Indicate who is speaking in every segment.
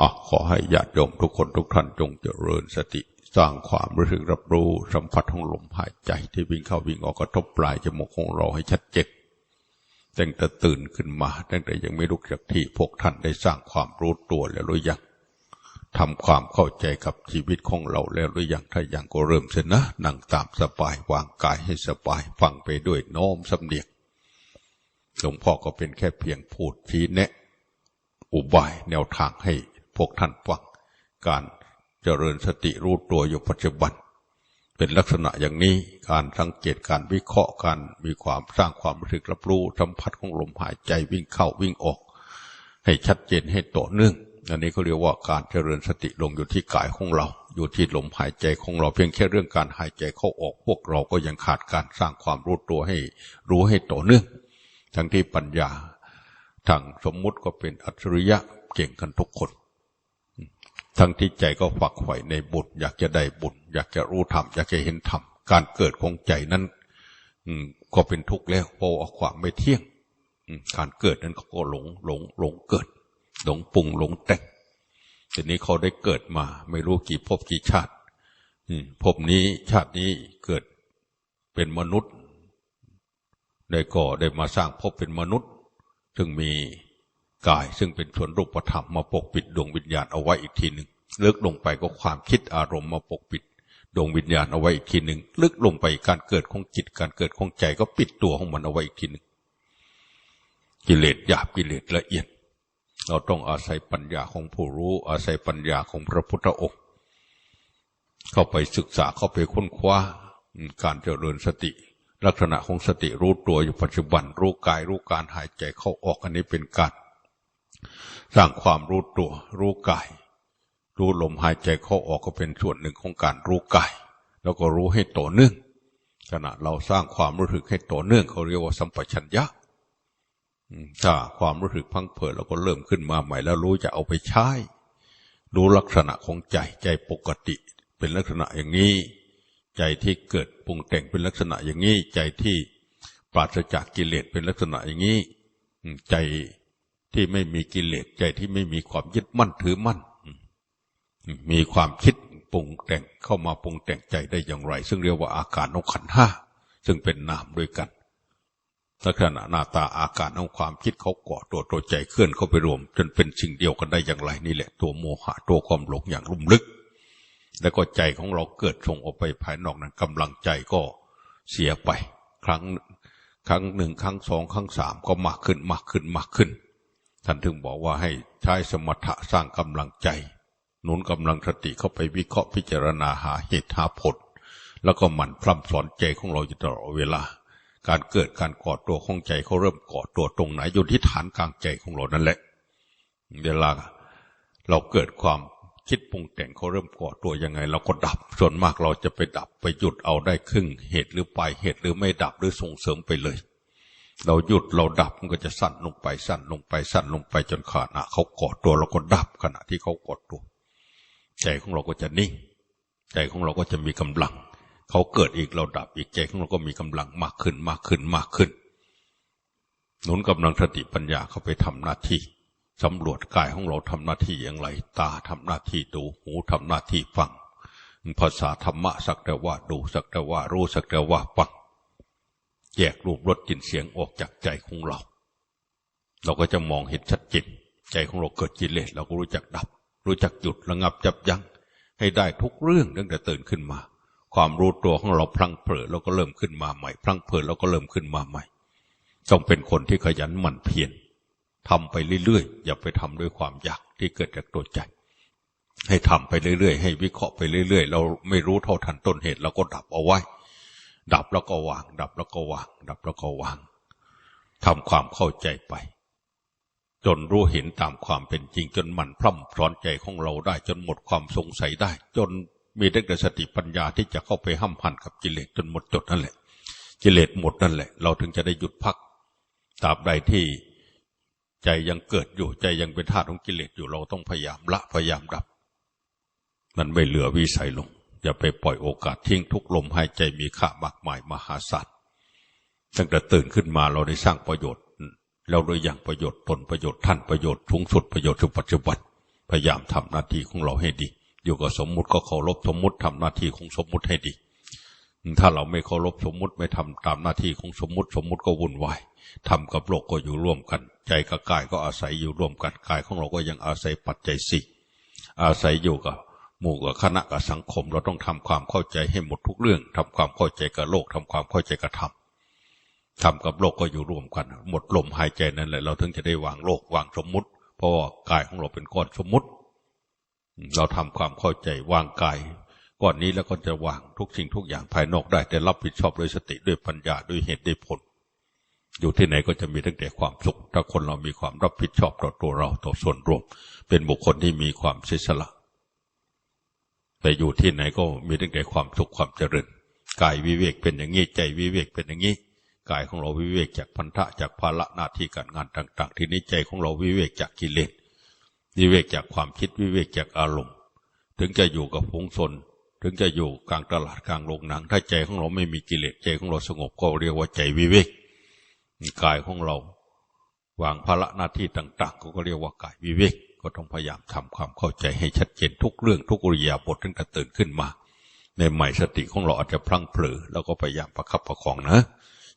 Speaker 1: อะขอให้ญาติโยมทุกคนทุกท่านจงเจริญสติ สร้างความรู้สึกรับรู้สัมผัสของลมหายใจที่วิ่งเข้าวิ่งออกกระทบปลายจมูกของเราให้ชัดเจนตั้งแต่ตื่นขึ้นมาตั้งแต่ยังไม่ลุกจากที่พวกท่านได้สร้างความรู้ตัวแล้วหรือยังทำความเข้าใจกับชีวิตของเราแล้วหรือยังถ้ายังก็เริ่มเสนะ นั่งตามสบายวางกายให้สบายฟังไปด้วยน้อมสำเนียงหลวงพ่อก็เป็นแค่เพียงพูดชี้แนะ อุบายแนวทางให้ พวกท่านฟังการเจริญสติรู้ตัวอยู่ปัจจุบัน เป็นลักษณะอย่างนี้การสังเกตการวิเคราะห์การมีความสร้างความรู้สึกรับรู้สัมผัสของลมหายใจวิ่งเข้าวิ่งออก ให้ชัดเจนให้ต่อเนื่องอันนี้เขาเรียกว่าการเจริญสติลงอยู่ที่กายของเรา อยู่ที่ลมหายใจของเราเพียงแค่เรื่องการหายใจเข้าออก พวกเราก็ยังขาดการสร้างความรู้ตัวให้รู้ให้ต่อเนื่อง ทั้งที่ปัญญาทางสมมุติก็เป็นอัจฉริยะเก่งกันทุกคน ทั้งที่ใจก็ฝักใฝ่ในบุญอยากจะได้บุญอยากจะรู้ธรรมอยากจะเห็นธรรมการเกิดของใจนั้นก็เป็นทุกข์แล้วเพราะความไม่เที่ยงการเกิดนั้นก็หลงหลงหลงเกิด หลงปรุงหลงแต่งทีนี้เขาได้เกิดมา ไม่รู้กี่ภพกี่ชาติภพนี้ชาตินี้เกิดเป็นมนุษย์ ได้ก่อได้มาสร้างภพเป็นมนุษย์ซึ่งมี กายซึ่งเป็นส่วนรูปธรรมมาปกปิดดวงวิญญาณเอาไว้อีกทีหนึ่งลึกลงไปก็ความคิดอารมณ์มาปกปิด ดวงวิญญาณเอาไว้อีกทีหนึ่งลึกลงไปการเกิดของจิตการเกิดของใจก็ปิดตัวของมันเอาไว้อีกทีหนึ่งกิเลสหยาบกิเลสละเอียด เราต้องอาศัยปัญญาของผู้รู้ อาศัยปัญญาของพระพุทธองค์เข้าไปศึกษาเข้าไปค้นคว้าการเจริญสติ ลักษณะของสติรู้ตัวอยู่ปัจจุบัน รู้กายรู้การหายใจเข้าออกอันนี้เป็นการ สร้างความรู้ตัวรู้กาย รู้ลมหายใจเข้าออกก็เป็นส่วนหนึ่งของการรู้กาย แล้วก็รู้ให้ต่อเนื่องขณะเราสร้างความรู้สึกให้ต่อเนื่องเขาเรียกว่าสัมปชัญญะถ้าความรู้สึกพังเผิดเราก็เริ่มขึ้นมาใหม่แล้วรู้จะเอาไปใช้รู้ลักษณะของใจใจปกติ เป็นลักษณะอย่างนี้ ใจที่เกิดปรุงแต่งเป็นลักษณะอย่างนี้ ใจที่ปราศจากกิเลสเป็นลักษณะอย่างนี้ ใจ ที่ไม่มีกิเลสใจที่ไม่มีความยึดมั่นถือมั่น มีความคิดปรุงแต่งเข้ามาปรุงแต่งใจได้อย่างไร ซึ่งเรียกว่าอาการของขันห้าซึ่งเป็นนามด้วยกันลักษณะหน้าตาอาการของความคิดเขาเกาะตัวตัวใจเคลื่อนเข้าไปรวม จนเป็นสิ่งเดียวกันได้อย่างไรนี่แหละ ตัวโมหะตัวความหลงอย่างลุ่มลึก แล้วก็ใจของเราเกิดส่งออกไปภายนอกนั้นกำลังใจก็เสียไป ครั้งครั้งหนึ่งครั้งสองครั้งสามก็มากขึ้นมากขึ้นมากขึ้น ท่านถึงบอกว่าให้ใช้สมถะสร้างกำลังใจ หนุนกำลังสติเข้าไปวิเคราะห์พิจารณาหาเหตุหาผล แล้วก็หมั่นพร่ำสอนใจของเราอยู่ตลอดเวลา การเกิดการก่อตัวของใจเขาเริ่มก่อตัวตรงไหนอยู่ที่ฐานกลางใจของเรานั่นแหละ เวลาเราเกิดความคิดปรุงแต่งเขาเริ่มก่อตัวยังไง เราก็ดับ ส่วนมากเราจะไปดับไปหยุดเอาได้ครึ่งเหตุหรือปลายเหตุหรือไม่ดับหรือส่งเสริมไปเลย เราหยุดเราดับมันก็จะสั่นลงไปสั่นลงไปสั่นลงไปจนขาดอะเขาก่อตัวเราก็ดับขณะที่เขาก่อตัว ใจของเราก็จะนิ่ง ใจของเราก็จะมีกำลัง เขาเกิดอีกเราดับอีกใจของเราก็มีกำลังมากขึ้นมากขึ้นมากขึ้น หนุนกำลังสติปัญญาเข้าไปทำหน้าที่สำรวจกายของเราทำหน้าที่อย่างไร ตาทำหน้าที่ดูหูทำหน้าที่ฟัง ภาษาธรรมะสักแต่ว่าดูสักแต่ว่ารู้สักแต่ว่าฟัง แยกรูปรสกลิ่นเสียงออกจากใจของเรา เราก็จะมองเห็นชัดเจนใจของเราเกิดกิเลสเราก็รู้จักดับ รู้จักหยุดระงับจับยั้งให้ได้ทุกเรื่องตั้งแต่ตื่นขึ้นมา ความรู้ตัวของเราพลังเผลอเราก็เริ่มขึ้นมาใหม่พลังเผลอเราก็เริ่มขึ้นมาใหม่ต้องเป็นคนที่ขยันหมั่นเพียรทำไปเรื่อยๆ อย่าไปทำด้วยความอยากที่เกิดจากตัวใจ ให้ทำไปเรื่อยๆ ให้วิเคราะห์ไปเรื่อยๆ เราไม่รู้เท่าทันต้นเหตุเราก็ดับเอาไว้ ดับแล้วก็วาง ดับแล้วก็วาง ดับแล้วก็วางทำความเข้าใจไป จนรู้เห็นตามความเป็นจริง จนมันพร่ำสอนใจของเราได้ จนหมดความสงสัยได้ จนมีตั้งแต่สติปัญญาที่จะเข้าไปห้ามหันกับกิเลสจนหมดจดนั่นแหละ กิเลสหมดนั่นแหละ เราถึงจะได้หยุดพักตราบใดที่ใจยังเกิดอยู่ใจยังเป็นธาตุของกิเลสอยู่เราต้องพยายามละพยายามดับ มันไม่เหลือวิสัยลง อย่าไปปล่อยโอกาสทิ้งทุกลมหายใจมีค่ามากมายมหาศาลตั้งแต่ตื่นขึ้นมาเราได้สร้างประโยชน์ เราโดยอย่างประโยชน์ตนประโยชน์ท่านประโยชน์สูงสุดประโยชน์สุปัจจุบันพยายามทำหน้าที่ของเราให้ดี อยู่กับสมมุติก็เคารพสมมุติทำหน้าที่ของสมมุติให้ดี ถ้าเราไม่เคารพสมมุติไม่ทำตามหน้าที่ของสมมุติสมมุติก็วุ่นวายทำกับโลกก็อยู่ร่วมกัน ใจกับกายก็อาศัยอยู่ร่วมกันกายของเราก็ยังอาศัยปัจจัยสี่อาศัยอยู่กับ หมู่กับคณะกับสังคม เราต้องทำความเข้าใจให้หมดทุกเรื่องทำความเข้าใจกับโลกทำความเข้าใจกับธรรมทำกับโลกก็อยู่ร่วมกัน หมดลมหายใจนั่นแหละเราถึงจะได้วางโลกวางสมมุติ เพราะว่ากายของเราเป็นก้อนสมมุติ เราทำความเข้าใจวางกายก้อนนี้แล้วก็จะวางทุกสิ่งทุกอย่างภายนอกได้แต่รับผิดชอบด้วยสติด้วยปัญญาด้วยเหตุด้วยผล อยู่ที่ไหนก็จะมีตั้งแต่ความสุข ถ้าคนเรามีความรับผิดชอบต่อตัวเราต่อส่วนรวม เป็นบุคคลที่มีความเสียสละ แต่อยู่ที่ไหนก็มีตั้งแต่ความสุขความเจริญกายวิเวกเป็นอย่างนี้ใจวิเวกเป็นอย่างนี้กายของเราวิเวกจากพันธะจากภาระหน้าที่การงานต่าง ๆ ที่นี้ใจของเราวิเวกจากกิเลสวิเวกจากความคิดวิเวกจากอารมณ์ ถึงจะอยู่กับผงชนถึงจะอยู่กลางตลาดกลางโรงหนัง ถ้าใจของเราไม่มีกิเลสใจของเราสงบก็เรียกว่าใจวิเวกกายของเราวางภาระหน้าที่ต่าง ๆ ก็เรียกว่ากายวิเวก ก็ต้องพยายามทำความเข้าใจให้ชัดเจนทุกเรื่องทุกอริยาบทตั้งแต่ตื่นขึ้นมา ในใหม่สติของเราอาจจะพลั้งเผลอแล้วก็พยายามประคับประคองนะ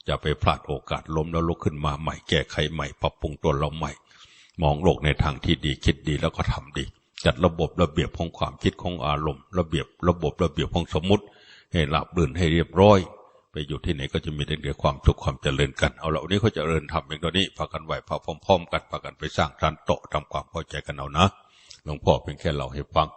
Speaker 1: อย่าไปพลาดโอกาสล้มแล้วลุกขึ้นมาใหม่แก้ไขใหม่ปรับปรุงตัวเราใหม่ มองโลกในทางที่ดีคิดดีแล้วก็ทำดี จัดระบบระเบียบของความคิดของอารมณ์ ระเบียบระบบระเบียบของสมมติ ให้หลับลื่นให้เรียบร้อย ไปอยู่ที่ไหนก็จะมีแต่เดียวความสุขความเจริญกัน เอาละวันนี้เขาจะเริญทำอย่างนี้พากันไหวพาพร้อม ๆ กันพากันไปสร้างทันโตทำความเข้าใจกันเอานะหลวงพ่อเป็นแค่เราให้ฟัง